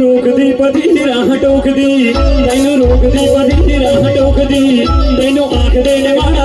રોકદી પછી રાહ ટોકદી તૈનું રોકદી પછી રાહ ટોકદી તૈનું આંખ દેને મારા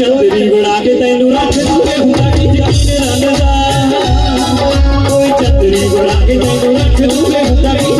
ਕੋਈ ਚੰਦਰੀ ਬਣਾ ਕੇ ਤੈਨੂੰ ਰੱਖ ਦੂਗੇ ਹੁੰਦਾ ਕੀ ਯਕੀਨ ਰੰਗਦਾ ਕੋਈ ਚੰਦਰੀ ਬਣਾ ਕੇ ਤੈਨੂੰ ਰੱਖ ਦੂਗੇ ਹੁੰਦਾ ਕੀ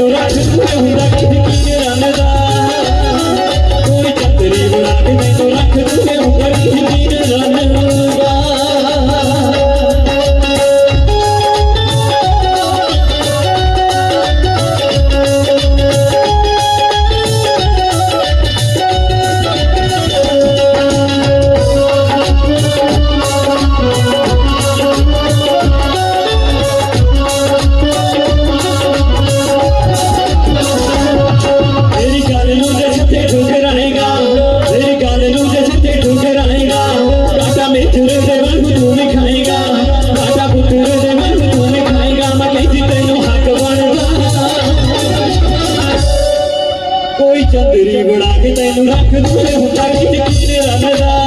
তোরা ঠিক হয়ে রাখবি কিনে রানে দা ਚੰਦਰੀ ਬਣਾ ਕੇ ਤੈਨੂੰ ਰੱਖ ਦੂਰੇ ਹੁੰਦਾ ਕਿ ਕਿਨੇ ਰੰਦਾ